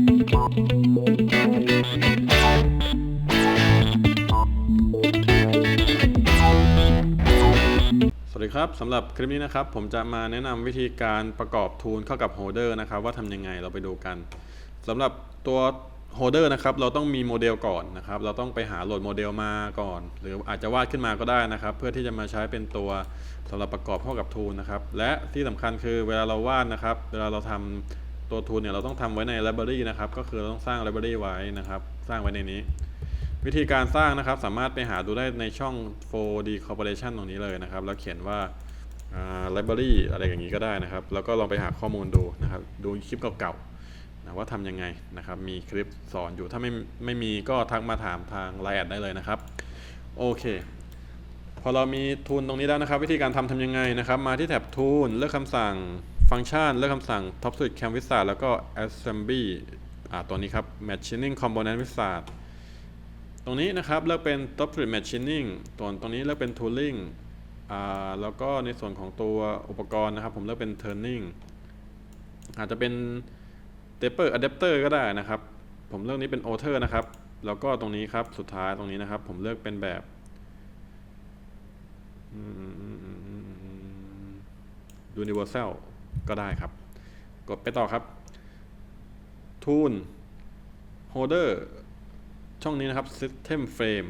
สวัสดีครับสำหรับคลิปนี้นะครับ ผมจะมาแนะนำวิธีการประกอบทูลเข้ากับโฮเดอร์นะครับ ว่าทำยังไงเราไปดูกันสำหรับตัวโฮเดอร์นะครับ เราต้องมีโมเดลก่อนนะครับ เราต้องไปหาโหลดโมเดลมาก่อน หรืออาจจะวาดขึ้นมาก็ได้นะครับ เพื่อที่จะมาใช้เป็นตัวสำหรับประกอบเข้ากับทูลนะครับ และที่สำคัญคือเวลาเราวาดนะครับ เวลาเราทำ ตัวทูลเนี่ยเราต้องทำไว้ใน library นะครับ ก็คือเราต้องสร้าง library ไว้นะครับ สร้างไว้ในนี้ วิธีการสร้างนะครับ สามารถไปหาดูได้ในช่อง 4D Corporation ตรงนี้เลยนะครับ แล้วเขียนว่าอ่า library อะไรอย่างนี้ก็ได้นะครับ แล้วก็ลองไปหาข้อมูลดูนะครับ ดูคลิปเก่าๆนะว่าทำยังไงนะครับ มีคลิปสอนอยู่ ถ้าไม่ไม่มีก็ทักมาถามทางไลน์แอดได้เลยนะครับ โอเค พอเรามีทูลตรงนี้แล้วนะครับ วิธีการทำทำยังไงนะครับ มาที่แท็บทูลเลือกคำสั่ง ฟังก์ชันเลือกคำสั่ง Top Suite Cam Wizard แล้วก็ Assembly อ่าตัวนี้ครับ Machining Component Wizard ตรงนี้นะครับเลือกเป็น Top Suite Machining ส่วนตรงนี้เลือกเป็น Tooling อ่าแล้วก็ในส่วนของตัวอุปกรณ์นะครับ ผมเลือกเป็น Turning อาจจะเป็น Taper Adapter ก็ได้นะครับ ผมเลือกนี้เป็น Outer นะครับ แล้วก็ตรงนี้ครับสุดท้ายตรงนี้นะครับ ผมเลือกเป็นแบบอืม Universal ก็ได้ครับ กดไปต่อครับ Tool Holder ช่องนี้นะครับ System Frame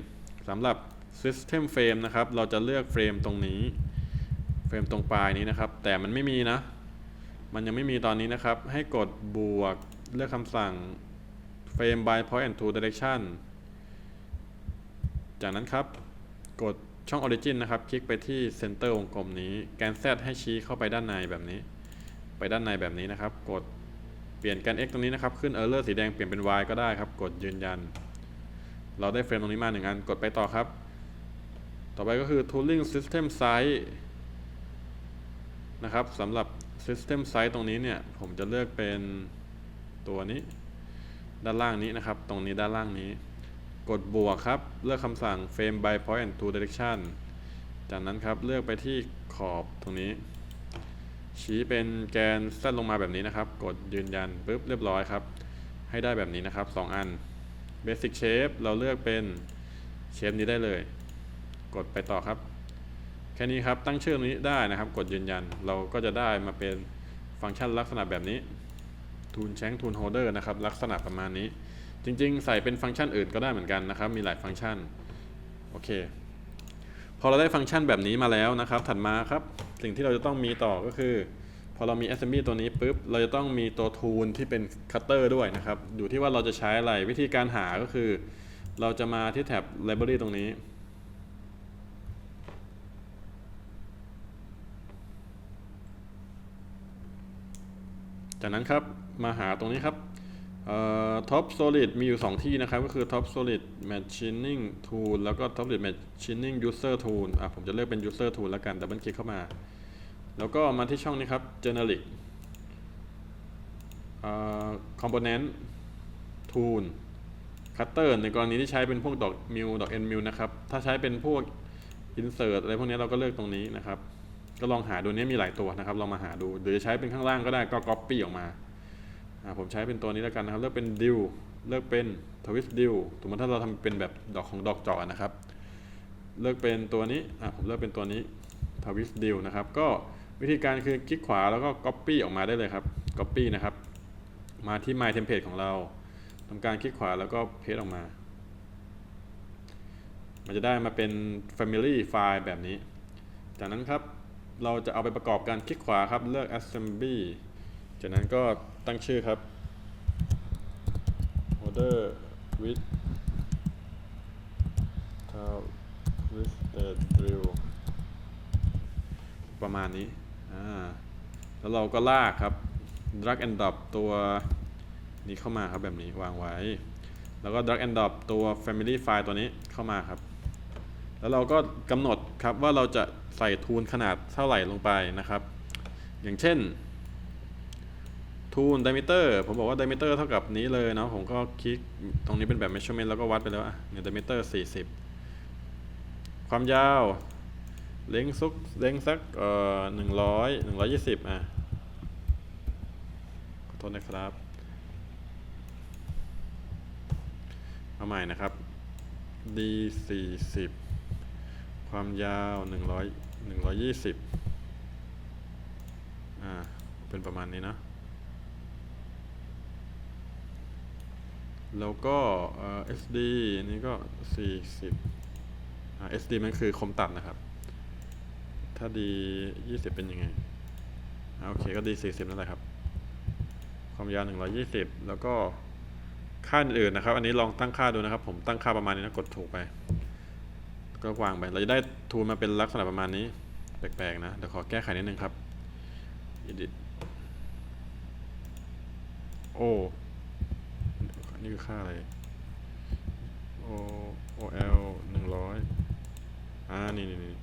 สำหรับ System Frame นะครับ เราจะเลือกเฟรมตรงนี้ เฟรมตรงปลายนี้นะครับ แต่มันไม่มีนะ มันยังไม่มีตอนนี้นะครับ ให้กดบวกเลือกคำสั่ง Frame by Point and to Direction จากนั้นครับ กดช่อง Origin นะครับ คลิกไปที่ Center วงกลมนี้ แกน Z ให้ชี้เข้าไปด้านในแบบนี้ ไปด้านในแบบนี้นะครับ กดเปลี่ยนแกน x ตรงนี้นะครับ ขึ้น error สีแดงเปลี่ยนเป็น y ก็ได้ครับ กดยืนยัน เราได้เฟรมตรงนี้มาหนึ่งอัน กดไปต่อครับ ต่อไปก็คือ tooling system size นะครับสำหรับ system size ตรงนี้เนี่ย ผมจะเลือกเป็นตัวนี้ ด้านล่างนี้นะครับ ตรงนี้ด้านล่างนี้ กดบวกครับ เลือกคำสั่ง frame by point and to direction จากนั้นครับ เลือกไปที่ขอบตรงนี้ ชี้เป็นแกนเส้นลงมาแบบนี้นะครับ กดยืนยันปุ๊บเรียบร้อยครับ ให้ได้แบบนี้นะครับ 2 อัน Basic Shape เราเลือกเป็นเชฟนี้ได้เลย กดไปต่อครับ แค่นี้ครับตั้งชื่อนี้ได้นะครับ กดยืนยันเราก็จะได้มาเป็นฟังก์ชันลักษณะแบบนี้ทูนแชงทูนโฮเดอร์นะครับ ลักษณะประมาณนี้ จริง ๆ ใส่เป็นฟังก์ชันอื่นก็ได้เหมือนกันนะครับ มีหลายฟังก์ชัน โอเค พอเราได้ฟังก์ชันแบบนี้มาแล้วนะครับ ถัดมาครับ สิ่งที่เราจะต้องมีต่อก็คือ พอเรามี assembly ตัวนี้ปุ๊บ เราจะต้องมีตัว tool ที่เป็น cutter ด้วยนะครับ อยู่ที่ว่าเราจะใช้อะไร วิธีการหาก็คือ เราจะมาที่แท็บ library ตรงนี้ จากนั้นครับ มาหาตรงนี้ครับ ท็อป solid มีอยู่ 2 ที่นะครับ ก็คือ top solid machining tool แล้วก็ top solid machining user tool อะผมจะเลือกเป็น user tool แล้วกันดับเบิลคลิกเข้ามา แล้วก็มาที่ช่องนี้ครับ generic อ่า component tool cutter ในกรณีที่ใช้เป็นพวกดอกมิวดอกเอ็นมิวนะครับ ถ้าใช้เป็นพวก insert อะไรพวกนี้เราก็เลือกตรงนี้นะครับ ก็ลองหาดูนี้มีหลายตัวนะครับ ลองมาหาดู หรือจะใช้เป็นข้างล่างก็ได้ก็ copy ออกมา ผมใช้เป็นตัวนี้แล้วกันนะครับ เลือกเป็น div เลือกเป็น twist div สมมติถ้าเราทำเป็นแบบดอกของดอกจอนะครับ เลือกเป็นตัวนี้ผมเลือกเป็นตัวนี้ twist div นะครับ ก็วิธีการคือคลิกขวาแล้วก็ copy ออกมาได้เลยครับ copy นะครับ มาที่ my template ของเราทำการคลิกขวาแล้วก็ paste ออกมา มันจะได้มาเป็น family file แบบนี้ จากนั้นครับเราจะเอาไปประกอบกันคลิกขวาครับเลือก assembly จากนั้นก็ตั้งชื่อครับ order with tile with the drill ประมาณนี้ แล้วเราก็ลากครับ drag and drop ตัวนี้เข้ามาครับแบบนี้วางไว้ แล้วก็ drag and drop ตัว family file ตัวนี้เข้ามาครับ แล้วเราก็กำหนดครับว่าเราจะใส่ทูลขนาดเท่าไหร่ลงไปนะครับ อย่างเช่น ทูล diameter ผมบอกว่า diameter เท่ากับนี้เลยเนาะผมก็คลิกตรงนี้เป็นแบบ measurement แล้วก็วัดไปแล้วอะเนี่ย diameter 40 ความยาวเล้งซุกเล้งสักเอ่อหนึ่งร้อยหนึ่งร้อยยี่สิบอะขอโทษนะครับเอาใหม่นะครับ d 40ความยาว100 120อ่าเป็นประมาณนี้นะ แล้วก็เอ่อ SD อันนี้ก็ 40อ่า SD มันคือคมตัดนะครับ ถ้า D 20 เป็นยังไงอ่าโอเคก็ D 40 นั่นแหละครับ ความยาว 120 แล้วก็ค่าอื่นนะครับ อันนี้ลองตั้งค่าดูนะครับ ผมตั้งค่าประมาณนี้นะกดถูกไป ก็วางไป เราจะได้ทูลมาเป็นลักษณะประมาณนี้ แปลกๆนะ เดี๋ยวขอแก้ไขนิดนึงครับ edit โอ้ นี่คือค่าอะไร O O L หนึ่งร้อยอ่า นี่นี่นี่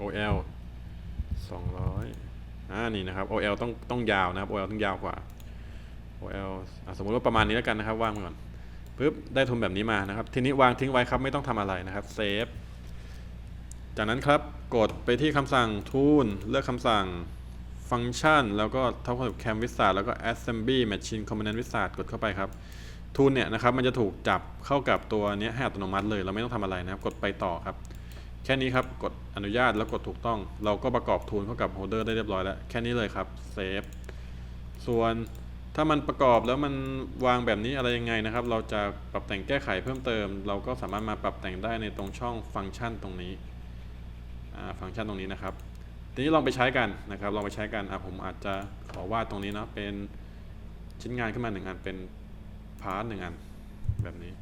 O L สองร้อยอ่า นี่นะครับ O L ต้องต้องยาวนะครับ O L ต้องยาวกว่า O L อะสมมติว่าประมาณนี้แล้วกันนะครับ วางไปก่อนปึ๊บ ได้ทุนแบบนี้มานะครับ ทีนี้วางทิ้งไว้ครับ ไม่ต้องทำอะไรนะครับ เซฟ จากนั้นครับกดไปที่คำสั่ง tool เลือกคำสั่งฟังก์ชันแล้วก็เท่ากับ cam wizard แล้วก็ assembly machine component wizard กดเข้าไปครับ tool เนี่ยนะครับมันจะถูกจับเข้ากับตัวนี้ให้อัตโนมัติเลย เราไม่ต้องทำอะไรนะครับ กดไปต่อครับ แค่นี้ครับ กดอนุญาตแล้วกดถูกต้อง เราก็ประกอบทูลเข้ากับโฮเดอร์ได้เรียบร้อยแล้ว แค่นี้เลยครับเซฟส่วนถ้ามันประกอบแล้วมันวางแบบนี้อะไรยังไงนะครับ เราจะปรับแต่งแก้ไขเพิ่มเติม เราก็สามารถมาปรับแต่งได้ในตรงช่องฟังก์ชันตรงนี้ ฟังก์ชันตรงนี้นะครับ ทีนี้ลองไปใช้กันนะครับ ลองไปใช้กันผมอาจจะขอวาดตรงนี้นะเป็นชิ้นงานขึ้นมาหนึ่งอันเป็นพาร์ทหนึ่งอันแบบนี้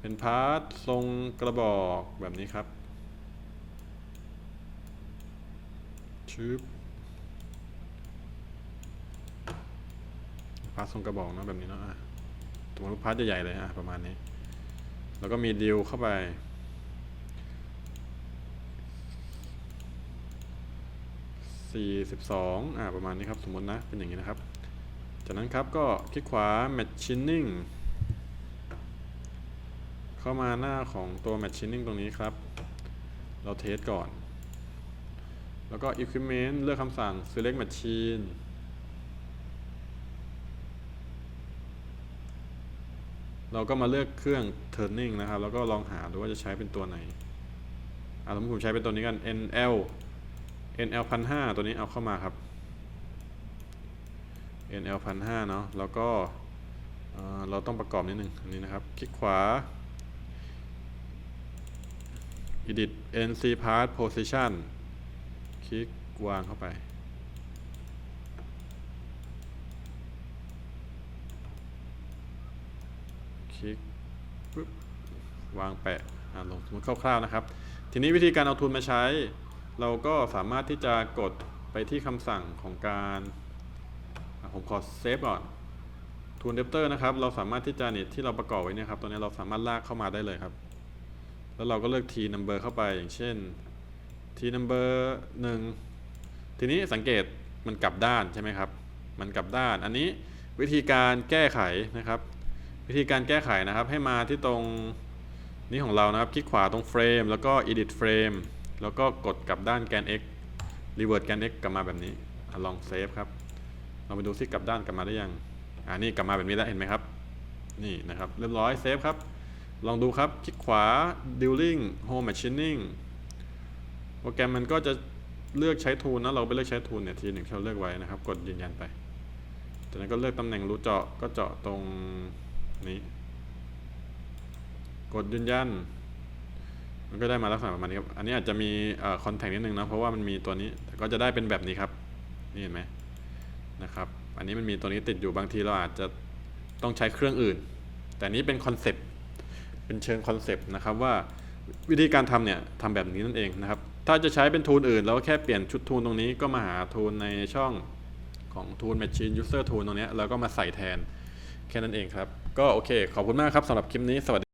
เป็นพาร์ททรงกระบอกแบบนี้ครับชึบพาร์ททรงกระบอกเนาะแบบนี้เนาะติว่าพาร์ทใหญ่ๆเลยอะประมาณนี้ แล้วก็มีดิวเข้าไป 42อ่าประมาณนี้ครับ สมมตินะ เป็นอย่างนี้นะครับ จากนั้นครับก็คลิกขวา Machining เข้ามาหน้าของตัว Machining ตรงนี้ครับ เราเทสก่อน แล้วก็ Equipment เลือกคำสั่ง Select Machine เราก็มาเลือกเครื่อง Turning นะครับ แล้วก็ลองหาดูว่าจะใช้เป็นตัวไหนอ่าสมมติผมใช้เป็นตัวนี้กัน NL NL พันห้าตัวนี้เอาเข้ามาครับ NL พันห้าเนาะแล้วก็เอ่อเราต้องประกอบนิดนึงอันนี้นะครับคลิกขวา Edit NC Part Position คลิกวางเข้าไป คลิกปึ๊บวางแปะอ่าลงสมมติคร่าวๆนะครับ ทีนี้วิธีการเอาทุนมาใช้ เราก็สามารถที่จะกดไปที่คำสั่งของการ ผมขอเซฟก่อนทูนเดปเตอร์นะครับ เราสามารถที่จะเนี่ยที่เราประกอบไว้เนี่ยครับ ตัวนี้เราสามารถลากเข้ามาได้เลยครับ แล้วเราก็เลือก T number เข้าไปอย่างเช่น T number 1ทีนี้สังเกตมันกลับด้านใช่ไหมครับ มันกลับด้าน อันนี้วิธีการแก้ไขนะครับ วิธีการแก้ไขนะครับให้มาที่ตรงนี้ของเรานะครับ คลิกขวาตรงเฟรมแล้วก็ edit frame แล้วก็กดกลับด้านแกน x revert แกน x กลับมาแบบนี้อลองเซฟครับเราไปดูซิกลับด้านกลับมาได้ยังอ่านี่กลับมาแบบนี้แล้วเห็นไหมครับนี่นะครับเรียบร้อยเซฟครับ ลองดูครับคลิกขวา dealing home machining โปรแกรมมันก็จะเลือกใช้ทูลนะเราไปเลือกใช้ทูลเนี่ยทีหนึ่งที่เราเลือกไว้นะครับ กดยืนยันไปจากนั้นก็เลือกตำแหน่งรูเจาะก็เจาะตรงนี้ กดยืนยัน มันก็ได้มาลักษณะประมาณนี้ครับ อันนี้อาจจะมีคอนแทคนิดนึงนะ เพราะว่ามันมีตัวนี้ ก็จะได้เป็นแบบนี้ครับ นี่เห็นไหมนะครับ อันนี้มันมีตัวนี้ติดอยู่บางทีเราอาจจะต้องใช้เครื่องอื่น แต่นี้เป็นคอนเซปต์ เป็นเชิงคอนเซปต์นะครับว่าวิธีการทำเนี่ยทำแบบนี้นั่นเองนะครับ ถ้าจะใช้เป็นทูลอื่น แล้วแค่เปลี่ยนชุดทูลตรงนี้ก็มาหาทูลในช่องของ Tool Machine User Tool ตรงนี้แล้วก็มาใส่แทนแค่นั้นเองครับ ก็โอเค ขอบคุณมากครับสำหรับคลิปนี้สวัสดี